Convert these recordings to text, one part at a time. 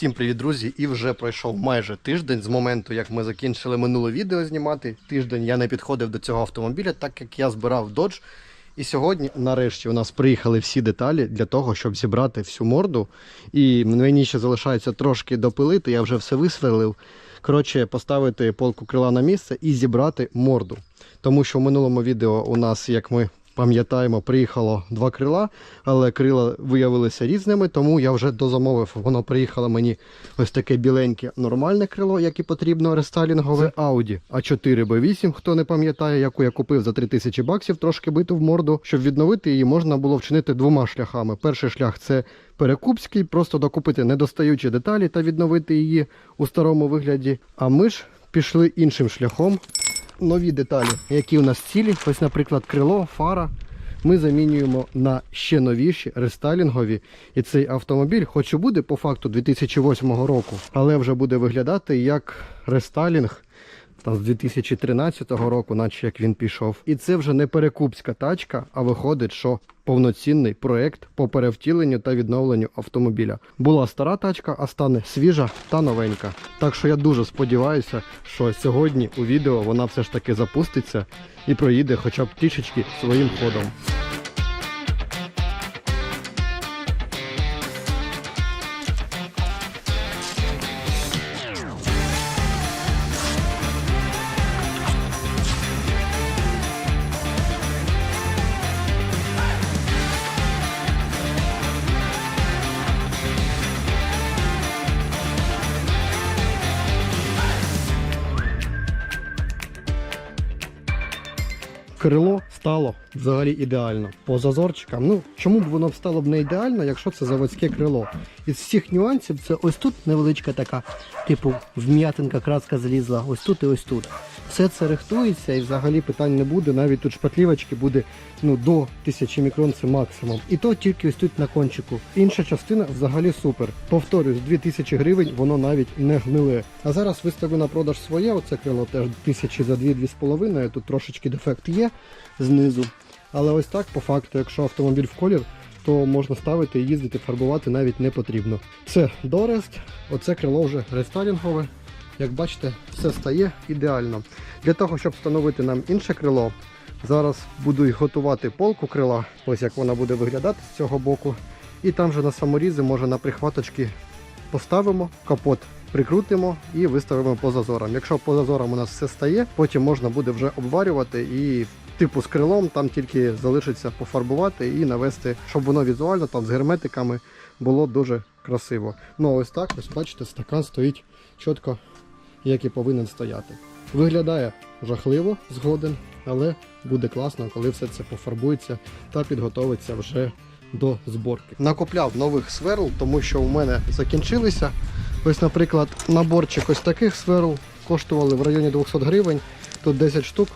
Всім привіт, друзі! І вже пройшов майже тиждень з моменту, як ми закінчили минуле відео знімати. Тиждень я не підходив до цього автомобіля, так як я збирав Dodge. І сьогодні, нарешті, у нас приїхали всі деталі для того, щоб зібрати всю морду. І мені ще залишається трошки допилити, я вже все висверлив. Коротше, поставити полку крила на місце і зібрати морду. Тому що в минулому відео у нас, як ми пам'ятаємо, приїхало два крила, але крила виявилися різними, тому я вже дозамовив. Воно приїхало мені ось таке біленьке нормальне крило, як і потрібно, рестайлінгове. Це Audi A4 B8, хто не пам'ятає, яку я купив за 3000 баксів, трошки биту в морду. Щоб відновити її, можна було вчинити двома шляхами. Перший шлях це перекупський, просто докупити недостаючі деталі та відновити її у старому вигляді. А ми ж пішли іншим шляхом нові деталі, які у нас цілі. Ось, наприклад, крило, фара. Ми замінюємо на ще новіші рестайлінгові. І цей автомобіль, хоч і буде по факту 2008 року, але вже буде виглядати як рестайлінг там, з 2013 року, наче як він пішов. І це вже не перекупська тачка, а виходить, що повноцінний проект по перевтіленню та відновленню автомобіля. Була стара тачка, а стане свіжа та новенька. Так що я дуже сподіваюся, що сьогодні у відео вона все ж таки запуститься і проїде хоча б трішечки своїм ходом. Крило стало взагалі ідеально. По зазорчикам. Ну, чому б воно б стало б не ідеально, якщо це заводське крило? Із всіх нюансів це ось тут невеличка така, типу, вм'ятинка, краска залізла, ось тут і ось тут. Все це рихтується і взагалі питань не буде. Навіть тут шпатлівочки буде ну, до 1000 мікрон це максимум. І то тільки ось тут на кончику. Інша частина взагалі супер. Повторюсь, 2000 гривень воно навіть не гниле. А зараз виставлю на продаж своє. Оце крило теж тисячі за 2-2,5. Тут трошечки дефект є знизу. Але ось так, по факту, якщо автомобіль в колір, то можна ставити і їздити, фарбувати навіть не потрібно. Це Дорест, оце крило вже рестайлінгове. Як бачите, все стає ідеально. Для того, щоб встановити нам інше крило, зараз буду готувати полку крила, ось як вона буде виглядати з цього боку. І там же на саморізи, може на прихваточки поставимо, капот прикрутимо і виставимо по зазорам. Якщо по зазорам у нас все стає, потім можна буде вже обварювати і типу з крилом там тільки залишиться пофарбувати і навести, щоб воно візуально там з герметиками було дуже красиво. Ну ось так, ось бачите, стакан стоїть чітко, як і повинен стояти. Виглядає жахливо згоден, але буде класно, коли все це пофарбується та підготовиться вже до зборки. Накопляв нових сверл, тому що у мене закінчилися. Ось, наприклад, наборчик ось таких сверл коштували в районі 200 гривень. Тут 10 штук,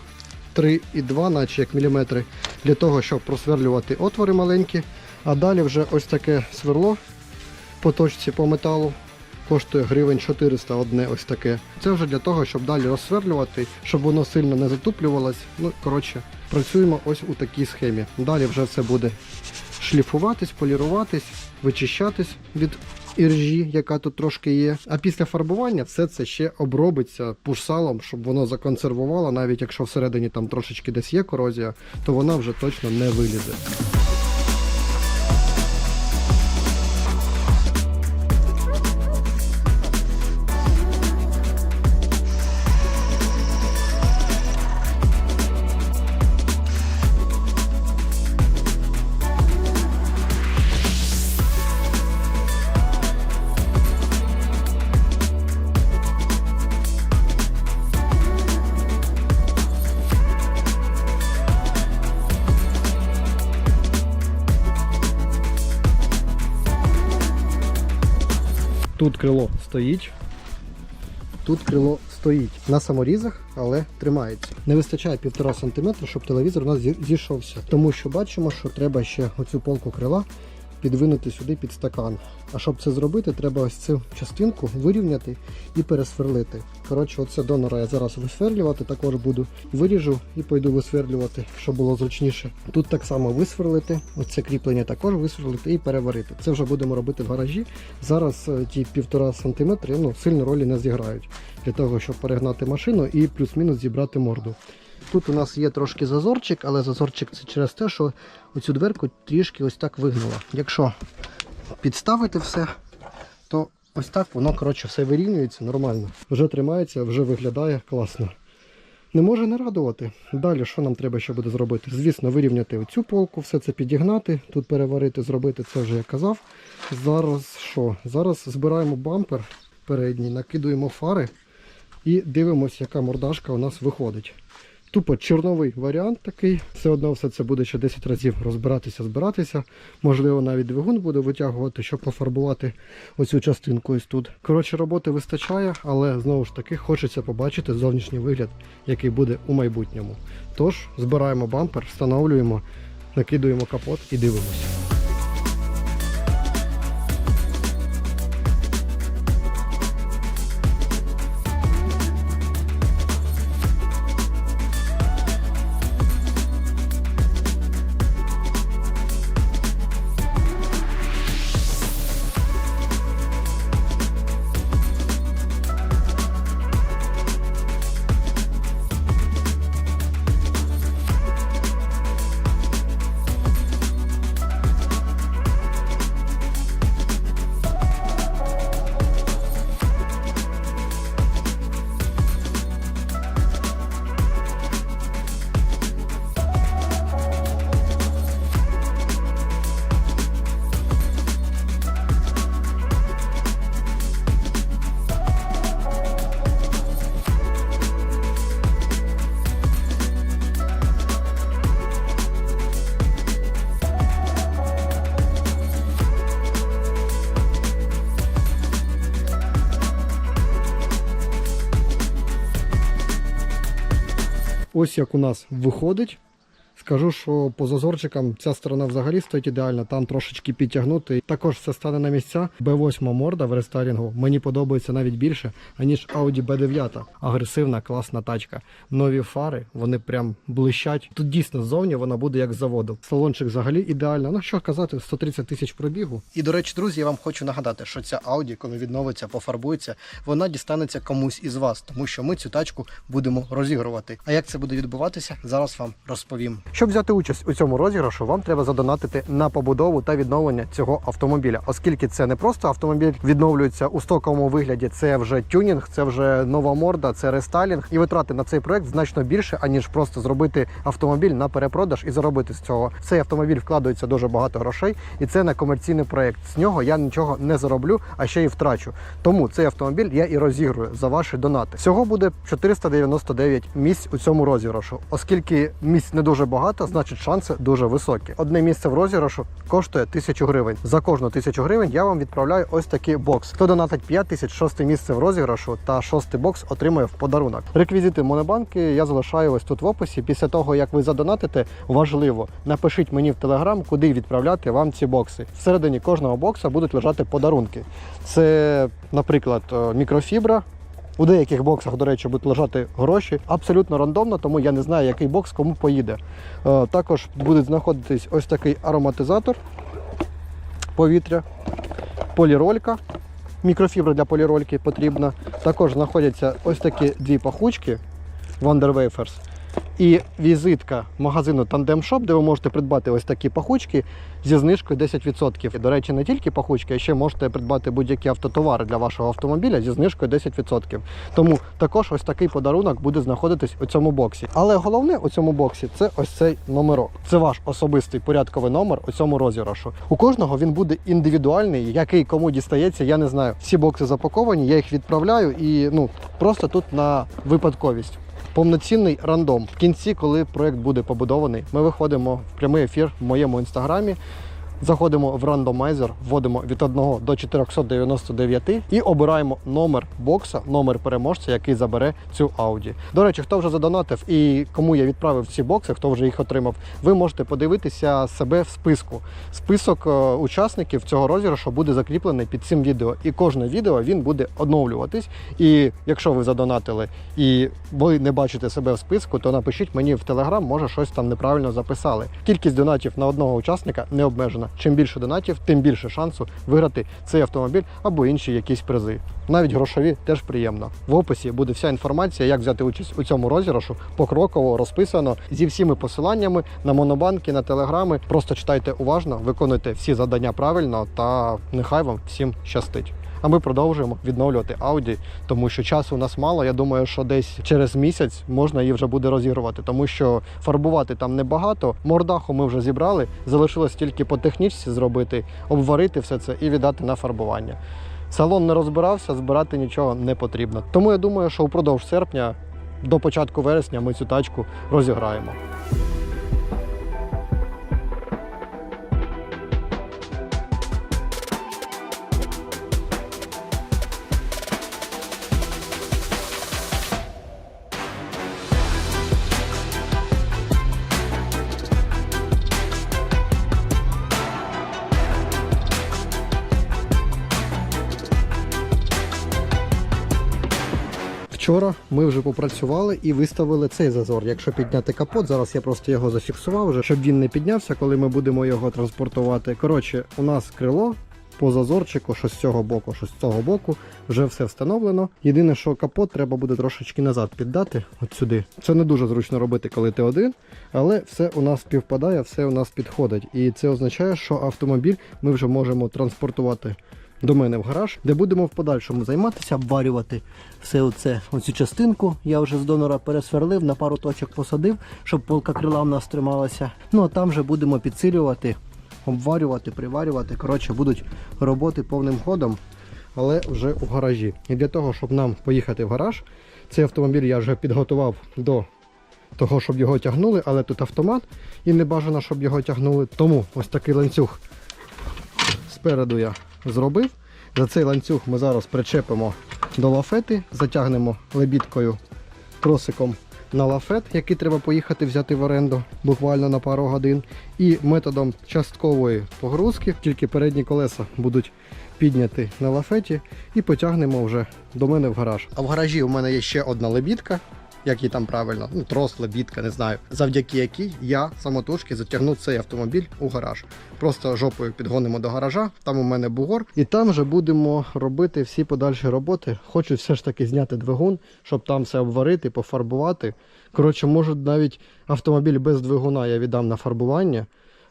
3,2, наче як міліметри, для того, щоб просверлювати отвори маленькі. А далі вже ось таке сверло по точці по металу. Коштує гривень 400 одне ось таке. Це вже для того, щоб далі розсверлювати, щоб воно сильно не затуплювалось. Ну, коротше, працюємо ось у такій схемі. Далі вже все буде шліфуватись, поліруватись, вичищатись від іржі, яка тут трошки є. А після фарбування все це ще обробиться пушсалом, щоб воно законсервувало, навіть якщо всередині там трошечки десь є корозія, то вона вже точно не вилізе. Тут крило стоїть. Тут крило стоїть на саморізах, але тримається. Не вистачає 1,5 см, щоб телевізор у нас зійшовся. Тому що бачимо, що треба ще оцю полку крила підвинути сюди під стакан. А щоб це зробити, треба ось цю частинку вирівняти і пересверлити. Коротше, оце донора я зараз висверлювати також буду. Виріжу і пойду висверлювати, щоб було зручніше. Тут так само висверлити, оце кріплення також висверлити і переварити. Це вже будемо робити в гаражі. Зараз е, ті півтора сантиметри ну, сильно ролі не зіграють для того, щоб перегнати машину і плюс-мінус зібрати морду. Тут у нас є трошки зазорчик, але зазорчик це через те, що оцю дверку трішки ось так вигнула. Якщо підставити все, то ось так воно коротше все вирівнюється нормально. Вже тримається, вже виглядає класно. Не може не радувати. Далі що нам треба ще буде зробити? Звісно, вирівняти оцю полку, все це підігнати, тут переварити, зробити це вже я казав. Зараз що? Зараз збираємо бампер передній, накидуємо фари і дивимося, яка мордашка у нас виходить. Тупо чорновий варіант такий. Все одно все це буде ще 10 разів розбиратися, збиратися. Можливо, навіть двигун буде витягувати, щоб пофарбувати оцю частинку ось тут. Коротше, роботи вистачає, але знову ж таки хочеться побачити зовнішній вигляд, який буде у майбутньому. Тож збираємо бампер, встановлюємо, накидуємо капот і дивимося. Ось як у нас виходить. Скажу, що по зазорчикам ця сторона взагалі стоїть ідеально, там трошечки підтягнути. Також все стане на місця. B8 морда в рестайлінгу мені подобається навіть більше, аніж Audi B9. Агресивна, класна тачка. Нові фари, вони прям блищать. Тут дійсно ззовні вона буде як заводу. Салончик взагалі ідеально. Ну що казати, 130 тисяч пробігу. І до речі, друзі, я вам хочу нагадати, що ця Audi, коли відновиться, пофарбується, вона дістанеться комусь із вас, тому що ми цю тачку будемо розігрувати. А як це буде відбуватися, зараз вам розповім. Щоб взяти участь у цьому розіграшу, вам треба задонатити на побудову та відновлення цього автомобіля, оскільки це не просто автомобіль відновлюється у стоковому вигляді, це вже тюнінг, це вже нова морда, це рестайлінг. І витрати на цей проект значно більше, аніж просто зробити автомобіль на перепродаж і заробити з цього. В цей автомобіль вкладається дуже багато грошей, і це не комерційний проект. З нього я нічого не зароблю, а ще й втрачу. Тому цей автомобіль я і розігрую за ваші донати. Всього буде 499 місць у цьому розіграшу, оскільки місць не дуже багато, значить шанси дуже високі. Одне місце в розіграшу коштує 1000 гривень. За кожну 1000 гривень я вам відправляю ось такий бокс. Хто донатить 5 тисяч, шосте місце в розіграшу та шостий бокс отримує в подарунок. Реквізити монобанки я залишаю ось тут в описі. Після того як ви задонатите, важливо напишіть мені в телеграм, куди відправляти вам ці бокси. Всередині кожного бокса будуть лежати подарунки. Це, наприклад, е, мікрофібра. У деяких боксах, до речі, будуть лежати гроші абсолютно рандомно, тому я не знаю, який бокс кому поїде. Е, Також буде знаходитись ось такий ароматизатор повітря, поліролька, мікрофібра для полірольки потрібна. Також знаходяться ось такі дві пахучки Wonder Wafers і візитка магазину Shop, де ви можете придбати ось такі пахучки зі знижкою 10%. До речі, не тільки пахучки, а ще можете придбати будь-які автотовари для вашого автомобіля зі знижкою 10%. Тому також ось такий подарунок буде знаходитись у цьому боксі. Але головне у цьому боксі це ось цей номерок. Це ваш особистий порядковий номер у цьому розіграшу. У кожного він буде індивідуальний, який кому дістається, я не знаю. Всі бокси запаковані, я їх відправляю і ну просто тут на випадковість. Повноцінний рандом. В кінці, коли проект буде побудований, ми виходимо в прямий ефір в моєму інстаграмі. Заходимо в рандомайзер, вводимо від 1 до 499 і обираємо номер бокса, номер переможця, який забере цю Audi. До речі, хто вже задонатив і кому я відправив ці бокси, хто вже їх отримав, ви можете подивитися себе в списку. Список е, учасників цього розіграшу буде закріплений під цим відео. І кожне відео він буде оновлюватись. І якщо ви задонатили і ви не бачите себе в списку, то напишіть мені в телеграм, може щось там неправильно записали. Кількість донатів на одного учасника не обмежена. Чим більше донатів, тим більше шансу виграти цей автомобіль або інші якісь призи. Навіть грошові теж приємно. В описі буде вся інформація, як взяти участь у цьому розіграшу. Покроково розписано зі всіми посиланнями на монобанки, на телеграми. Просто читайте уважно, виконуйте всі завдання правильно та нехай вам всім щастить. А ми продовжуємо відновлювати Audi, тому що часу у нас мало. Я думаю, що десь через місяць можна її вже буде розігрувати, тому що фарбувати там небагато. Мордаху ми вже зібрали. Залишилось тільки по технічці зробити, обварити все це і віддати на фарбування. Салон не розбирався, збирати нічого не потрібно. Тому я думаю, що упродовж серпня до початку вересня ми цю тачку розіграємо. Вчора ми вже попрацювали і виставили цей зазор. Якщо підняти капот, зараз я просто його зафіксував, вже, щоб він не піднявся, коли ми будемо його транспортувати. Коротше, у нас крило по зазорчику, що з цього боку, що з цього боку, вже все встановлено. Єдине, що капот треба буде трошечки назад піддати, от сюди. Це не дуже зручно робити, коли ти один, але все у нас співпадає, все у нас підходить. І це означає, що автомобіль ми вже можемо транспортувати до мене в гараж, де будемо в подальшому займатися, обварювати все оце, оцю частинку. Я вже з донора пересверлив, на пару точок посадив, щоб полка крила в нас трималася. Ну а там вже будемо підсилювати, обварювати, приварювати. Коротше, будуть роботи повним ходом, але вже у гаражі. І для того, щоб нам поїхати в гараж, цей автомобіль я вже підготував до того, щоб його тягнули, але тут автомат і не бажано, щоб його тягнули. Тому ось такий ланцюг спереду я зробив. За цей ланцюг ми зараз причепимо до лафети, затягнемо лебідкою тросиком на лафет, який треба поїхати взяти в оренду буквально на пару годин. І методом часткової погрузки, тільки передні колеса будуть підняти на лафеті і потягнемо вже до мене в гараж. А в гаражі у мене є ще одна лебідка, як її там правильно, ну трос, лебідка, не знаю, завдяки якій я самотужки затягну цей автомобіль у гараж. Просто жопою підгонимо до гаража, там у мене бугор, і там вже будемо робити всі подальші роботи. Хочу все ж таки зняти двигун, щоб там все обварити, пофарбувати. Коротше, можу навіть автомобіль без двигуна я віддам на фарбування.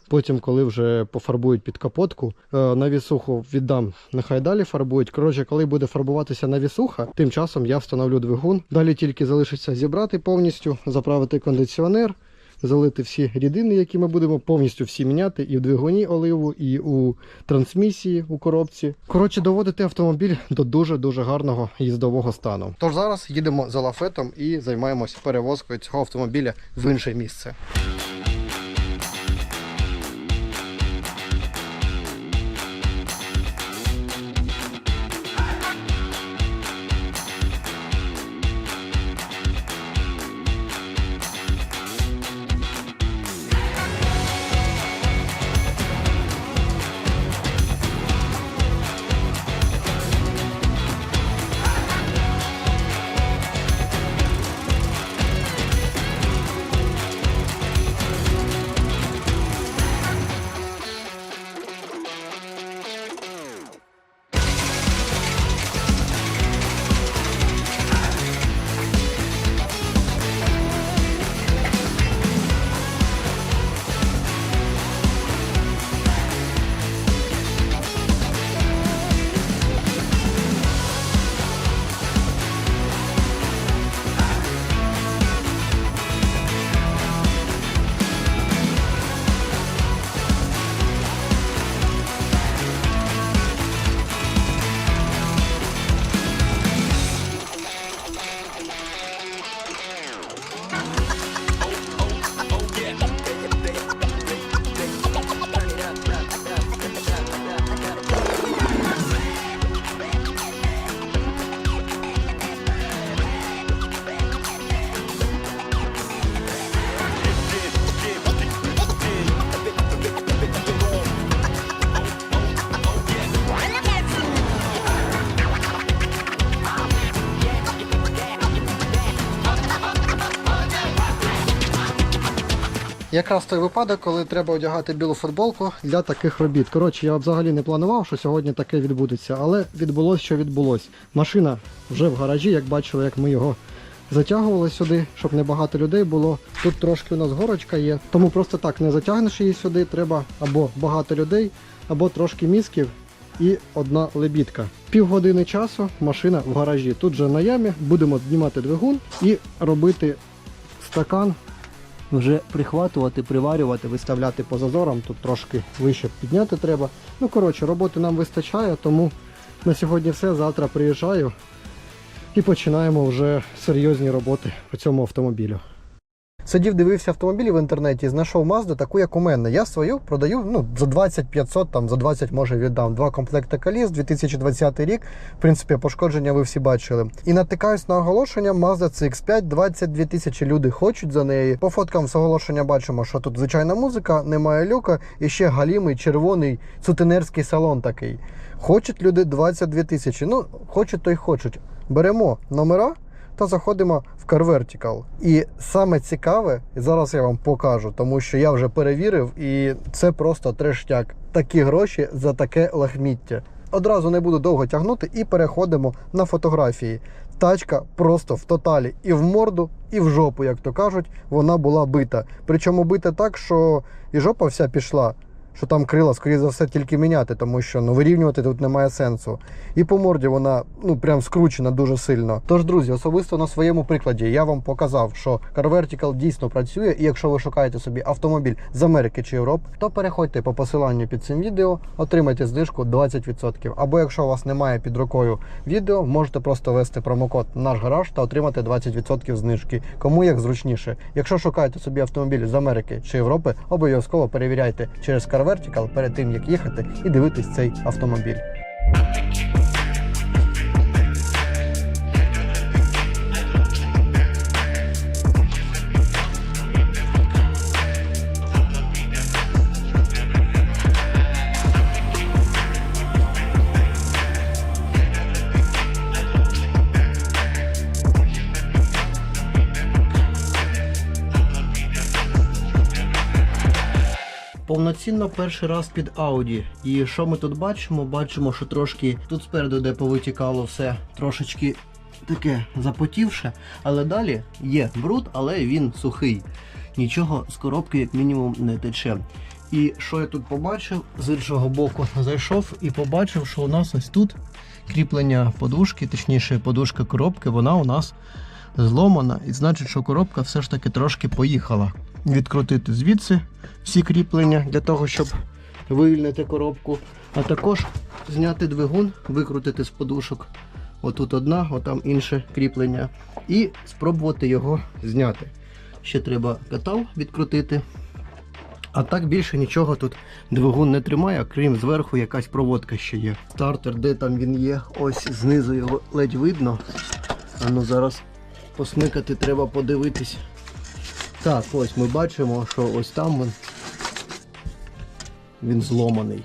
Потім, коли вже пофарбують під капотку, е, на вісуху віддам, нехай далі фарбують. Коротше, коли буде фарбуватися на вісуха, тим часом я встановлю двигун. Далі тільки залишиться зібрати повністю, заправити кондиціонер, залити всі рідини, які ми будемо повністю всі міняти, і в двигуні оливу, і у трансмісії у коробці. Коротше, доводити автомобіль до дуже дуже гарного їздового стану. Тож зараз їдемо за лафетом і займаємось перевозкою цього автомобіля в інше місце. Якраз той випадок, коли треба одягати білу футболку для таких робіт. Коротше, я взагалі не планував, що сьогодні таке відбудеться, але відбулось, що відбулось. Машина вже в гаражі, як бачили, як ми його затягували сюди, щоб не багато людей було. Тут трошки у нас горочка є, тому просто так не затягнеш її сюди. Треба або багато людей, або трошки мізків і одна лебідка. Півгодини часу машина в гаражі. Тут же на ямі будемо знімати двигун і робити стакан. Вже прихватувати, приварювати, виставляти по зазорам. Тут трошки вище підняти треба. Ну, коротше, роботи нам вистачає, тому на сьогодні все. Завтра приїжджаю і починаємо вже серйозні роботи по цьому автомобілю. Сидів, дивився автомобілі в інтернеті, знайшов Mazda таку, як у мене. Я свою продаю ну, за 20 500, там, за 20 може віддам. Два комплекти коліс, 2020 рік. В принципі, пошкодження ви всі бачили. І натикаюсь на оголошення Mazda CX5 22 тисячі люди хочуть за неї. По фоткам з оголошення бачимо, що тут звичайна музика, немає люка і ще галімий червоний сутенерський салон такий. Хочуть люди 22 тисячі. Ну, хочуть, то й хочуть. Беремо номера та заходимо в Car Vertical. І саме цікаве, і зараз я вам покажу, тому що я вже перевірив, і це просто трештяк. Такі гроші за таке лахміття. Одразу не буду довго тягнути і переходимо на фотографії. Тачка просто в тоталі і в морду, і в жопу, як то кажуть, вона була бита. Причому бита так, що і жопа вся пішла що там крила, скоріше за все, тільки міняти, тому що ну, вирівнювати тут немає сенсу. І по морді вона ну прям скручена дуже сильно. Тож, друзі, особисто на своєму прикладі я вам показав, що Car Vertical дійсно працює, і якщо ви шукаєте собі автомобіль з Америки чи Європи, то переходьте по посиланню під цим відео, отримайте знижку 20%. Або якщо у вас немає під рукою відео, можете просто ввести промокод наш гараж та отримати 20% знижки. Кому як зручніше. Якщо шукаєте собі автомобіль з Америки чи Європи, обов'язково перевіряйте через Car Vertical перед тим як їхати і дивитись цей автомобіль. Повноцінно перший раз під Audi. І що ми тут бачимо? Бачимо, що трошки тут спереду, де повитікало все, трошечки таке запотівше. Але далі є бруд, але він сухий. Нічого з коробки, як мінімум, не тече. І що я тут побачив? З іншого боку зайшов і побачив, що у нас ось тут кріплення подушки, точніше, подушка коробки, вона у нас зломана. І значить, що коробка все ж таки трошки поїхала. Відкрутити звідси всі кріплення для того, щоб вивільнити коробку. А також зняти двигун, викрутити з подушок. Отут одна, отам інше кріплення. І спробувати його зняти. Ще треба катал відкрутити. А так більше нічого тут двигун не тримає, крім зверху якась проводка ще є. Стартер, де там він є, ось знизу його ледь видно. А ну зараз посмикати треба подивитись. Так, ось ми бачимо, що ось там він, він зломаний.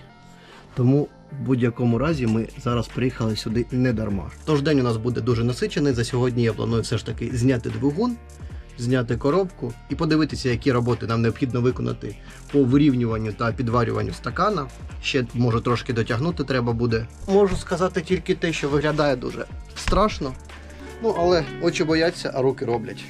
Тому в будь-якому разі ми зараз приїхали сюди не дарма. Тож день у нас буде дуже насичений. За сьогодні я планую все ж таки зняти двигун, зняти коробку і подивитися, які роботи нам необхідно виконати по вирівнюванню та підварюванню стакана. Ще може трошки дотягнути треба буде. Можу сказати тільки те, що виглядає дуже страшно. Ну але очі бояться, а руки роблять.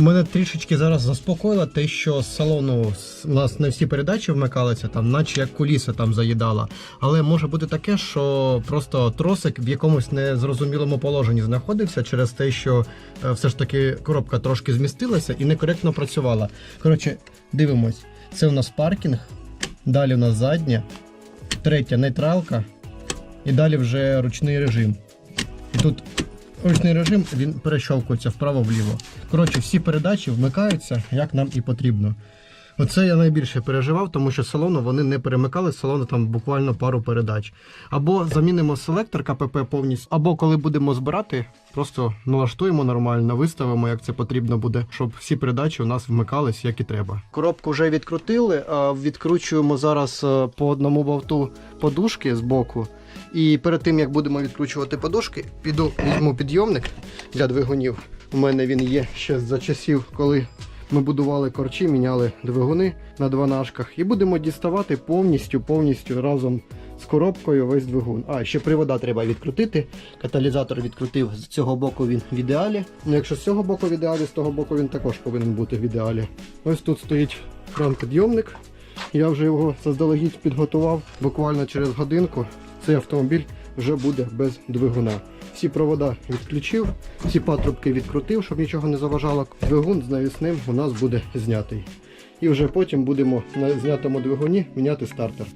Мене трішечки зараз заспокоїло те, що з салону у нас не всі передачі вмикалися, там, наче як куліса там заїдала. Але може бути таке, що просто тросик в якомусь незрозумілому положенні знаходився через те, що е, все ж таки коробка трошки змістилася і некоректно працювала. Коротше, дивимось. Це у нас паркінг, далі у нас задня, третя нейтралка, і далі вже ручний режим. І тут ручний режим він перещовкується вправо-вліво. Коротше, всі передачі вмикаються, як нам і потрібно. Оце я найбільше переживав, тому що салону вони не перемикали, салону там буквально пару передач. Або замінимо селектор КПП повністю, або коли будемо збирати, просто налаштуємо нормально, виставимо, як це потрібно буде, щоб всі передачі у нас вмикались, як і треба. Коробку вже відкрутили, відкручуємо зараз е, по одному болту подушки з боку. І перед тим як будемо відкручувати подушки, піду візьму підйомник для двигунів. У мене він є ще за часів, коли ми будували корчі, міняли двигуни на дванашках. І будемо діставати повністю, повністю разом з коробкою весь двигун. А, ще привода треба відкрутити. Каталізатор відкрутив з цього боку він в ідеалі. Ну, якщо з цього боку в ідеалі, з того боку він також повинен бути в ідеалі. Ось тут стоїть кран-підйомник. Я вже його заздалегідь підготував. Буквально через годинку цей автомобіль вже буде без двигуна. Всі провода відключив, всі патрубки відкрутив, щоб нічого не заважало. Двигун з навісним у нас буде знятий. І вже потім будемо на знятому двигуні міняти стартер.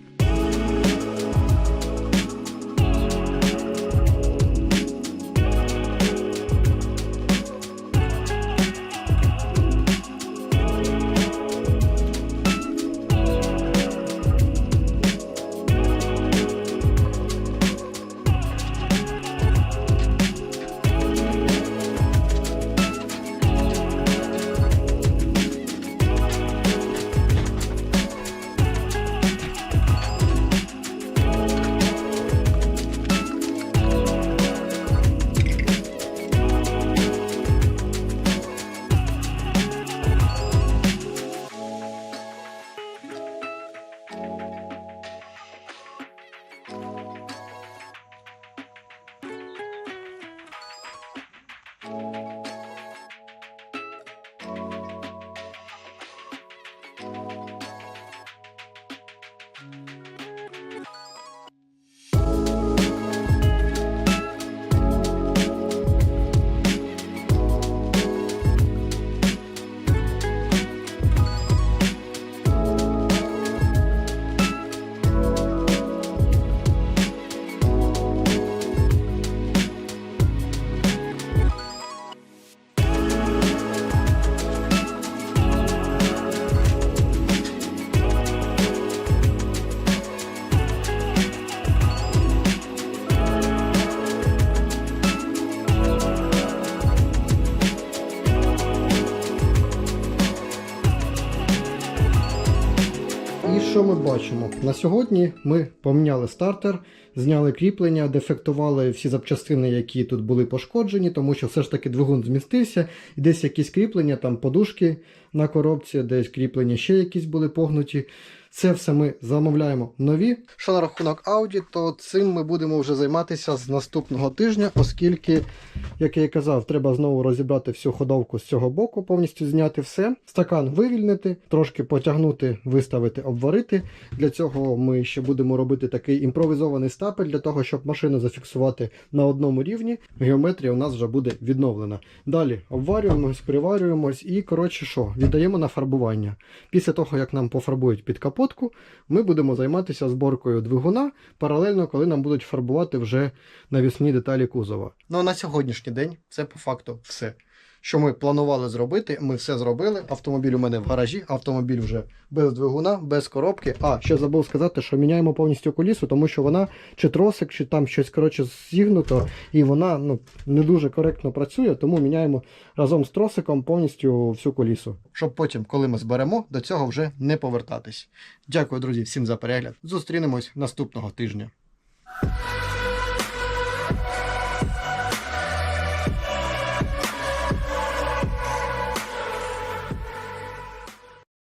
І що ми бачимо? На сьогодні ми поміняли стартер, зняли кріплення, дефектували всі запчастини, які тут були пошкоджені, тому що все ж таки двигун змістився, і десь якісь кріплення, там подушки на коробці, десь кріплення ще якісь були погнуті. Це все ми замовляємо нові. Що на рахунок Audi, то цим ми будемо вже займатися з наступного тижня, оскільки, як я і казав, треба знову розібрати всю ходовку з цього боку, повністю зняти все. Стакан вивільнити, трошки потягнути, виставити, обварити. Для цього ми ще будемо робити такий імпровізований стапель, для того, щоб машину зафіксувати на одному рівні. Геометрія у нас вже буде відновлена. Далі обварюємось, приварюємось і, коротше, що, віддаємо на фарбування. Після того, як нам пофарбують під капотку, ми будемо займатися зборкою двигуна паралельно, коли нам будуть фарбувати вже навісні деталі кузова. Ну а на сьогоднішній день це по факту все. Що ми планували зробити, ми все зробили. Автомобіль у мене в гаражі, автомобіль вже без двигуна, без коробки. А ще забув сказати, що міняємо повністю колісу, тому що вона чи тросик, чи там щось коротше зігнуто, і вона ну не дуже коректно працює, тому міняємо разом з тросиком повністю всю колісу. Щоб потім, коли ми зберемо, до цього вже не повертатись. Дякую, друзі, всім за перегляд. Зустрінемось наступного тижня.